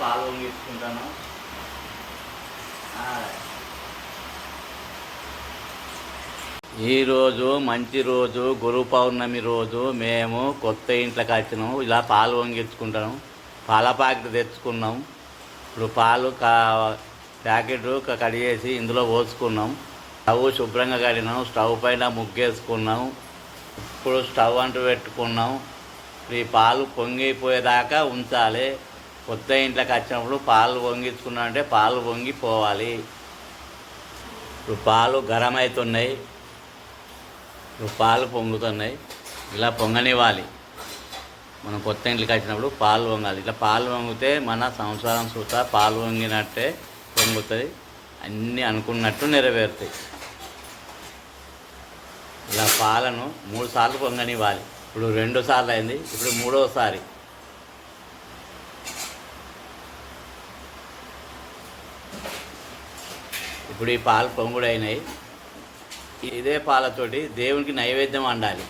పాలు తీసుకుంటాను ఈరోజు మంచి రోజు గురు పౌర్ణమి రోజు మేము కొత్త ఇంట్లోకి వచ్చినాము ఇలా పాలు వంగించుకుంటాము పాల ప్యాకెట్ తెచ్చుకున్నాం. ఇప్పుడు పాలు కా ప్యాకెట్ కడిగేసి ఇందులో పోసుకున్నాం. స్టవ్ శుభ్రంగా కడిగినాం. స్టవ్ పైన ముగ్గేసుకున్నాం. ఇప్పుడు స్టవ్ అంటూ పెట్టుకున్నాం. ఈ పాలు పొంగిపోయేదాకా ఉంచాలి. కొత్త ఇంట్లోకి వచ్చినప్పుడు పాలు పొంగించుకున్నా అంటే పాలు పొంగిపోవాలి. ఇప్పుడు పాలు గరం అవుతున్నాయి ఇప్పుడు పాలు పొంగుతున్నాయి. ఇలా పొంగనివ్వాలి. మనం కొత్త ఇంట్లోకి వచ్చినప్పుడు పాలు పొంగాలి. ఇట్లా పాలు పొంగితే మన సంసారం సుత పాలు పొంగినట్టే పొంగుతుంది. అన్నీ అనుకున్నట్టు నెరవేరుతాయి. ఇలా పాలను మూడు సార్లు పొంగనివ్వాలి. ఇప్పుడు రెండు సార్లు అయింది. ఇప్పుడు మూడోసారి. ఇప్పుడు ఈ పాలు పొంగుడైనాయి ఇదే పాలతోటి దేవునికి నైవేద్యం వండాలి.